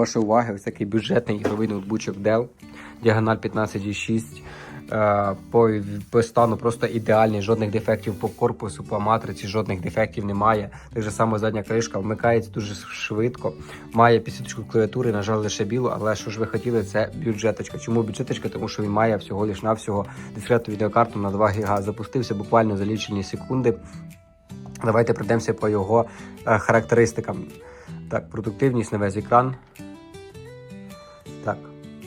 вашої уваги ось такий бюджетний ігровий ноутбучок Dell, діагональ 15,6. Е, По, по стану просто ідеальний, жодних дефектів по корпусу, по матриці, жодних дефектів немає. Так же само задня кришка вмикається дуже швидко. Має підсвіточку клавіатури, на жаль, лише білу, але що ж ви хотіли, це бюджеточка. Чому бюджеточка? Тому що він має всього лиш навсього дискретну відеокарту на 2 ГБ. Запустився буквально за лічені секунди. Давайте пройдемося по його е, характеристикам. Так, продуктивність на весь екран.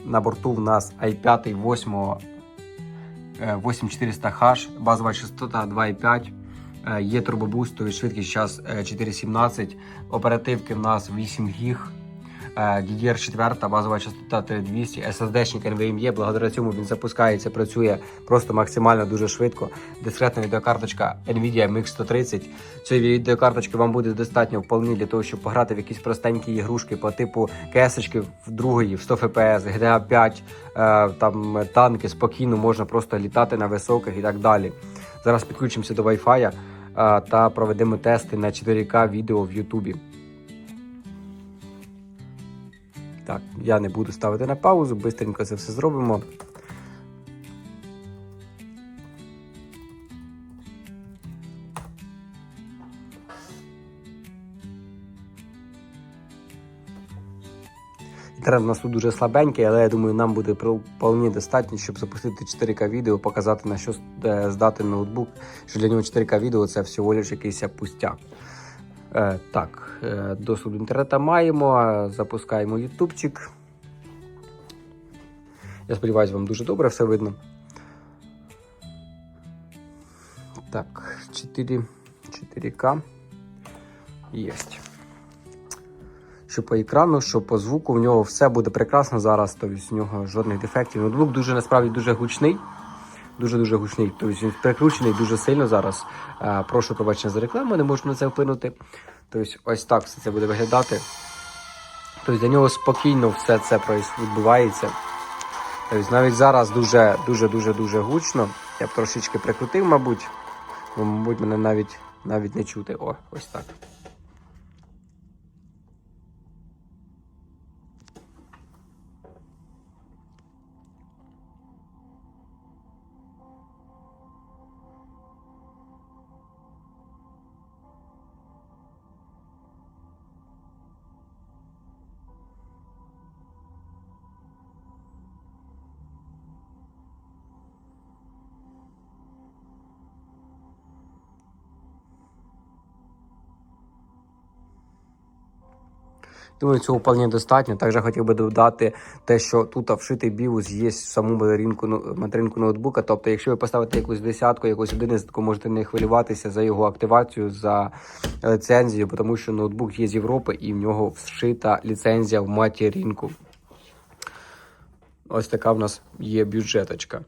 На борту в нас i5 8 е, 8400H, базова частота 2,5. е, Є турбобустою, швидкість зараз 4,17. Оперативки в нас 8 гіг. Е, DDR4, базова частота 3200, SSD-шник NVMe, благодаря цьому він запускається, працює просто максимально дуже швидко. Дискретна відеокарточка Nvidia MX 130. Цієї відеокарточки вам буде достатньо вполне для того, щоб пограти в якісь простенькі ігрушки по типу КС в другої, в 100 FPS, GTA 5, е, там танки спокійно можна просто літати на високих і так далі. Зараз підключимося до Wi-Fi е, та проведемо тести на 4К відео в Ютубі. Так, я не буду ставити на паузу, швидко це все зробимо. Інтернет у нас тут дуже слабенький, але я думаю, нам буде вполне достатньо, щоб запустити 4К відео, показати на що е, здати ноутбук. Що для нього 4К відео це всього лише якийсь пустяк. Е, так, е, доступ до інтернету маємо, запускаємо ютубчик. Я сподіваюся, вам дуже добре все видно. Так, 4, 4К. Єсть. Що по екрану, що по звуку, в нього все буде прекрасно зараз, тобто в нього жодних дефектів. Ноутбук дуже насправді дуже гучний. Дуже-дуже гучний. Тобто він прикручений дуже сильно зараз. Е, прошу пробачення за рекламу, не можу на це вплинути. Тобто, ось так все це буде виглядати. Тобто для нього спокійно все це відбувається. Тобто навіть зараз дуже дуже дуже дуже гучно. Я б трошечки прикрутив, мабуть. Бо, мабуть, мене навіть навіть не чути. О, ось так. Думаю, цього вполне достатньо. Також хотів би додати те, що тут вшитий біус є в саму материнку, ну, материнку ноутбука. Тобто, якщо ви поставите якусь десятку, якусь одинадцятку, можете не хвилюватися за його активацію, за ліцензію, тому що ноутбук є з Європи і в нього вшита ліцензія в материнку. Ось така в нас є бюджеточка.